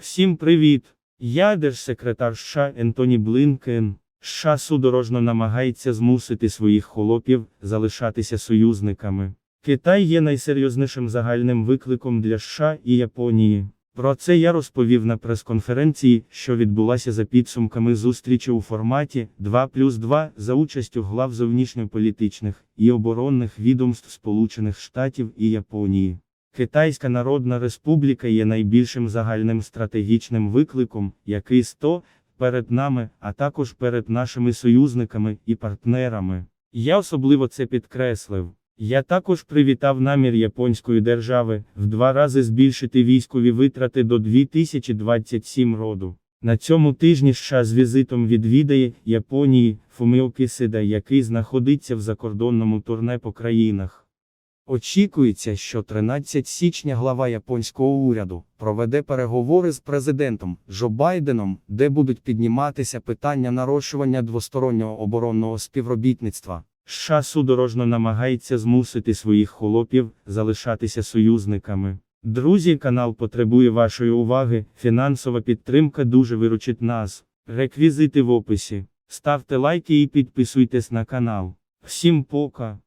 Всім привіт! Я держсекретар США Ентоні Блинкен. США судорожно намагається змусити своїх холопів залишатися союзниками. Китай є найсерйознішим загальним викликом для США і Японії. Про це я розповів на прес-конференції, що відбулася за підсумками зустрічі у форматі 2 плюс 2 за участю глав зовнішньополітичних і оборонних відомств Сполучених Штатів і Японії. Китайська Народна Республіка є найбільшим загальним стратегічним викликом, який сто перед нами, а також перед нашими союзниками і партнерами. Я особливо це підкреслив. Я також привітав намір японської держави в два рази збільшити військові витрати до 2027 року. На цьому тижні США з візитом відвідає Японії Фуміо Кисида, який знаходиться в закордонному турне по країнах. Очікується, що 13 січня глава японського уряду проведе переговори з президентом Джо Байденом, де будуть підніматися питання нарощування двостороннього оборонного співробітництва. США судорожно намагається змусити своїх холопів залишатися союзниками. Друзі, канал потребує вашої уваги. Фінансова підтримка дуже виручить нас. Реквізити в описі. Ставте лайки і підписуйтесь на канал. Всім пока!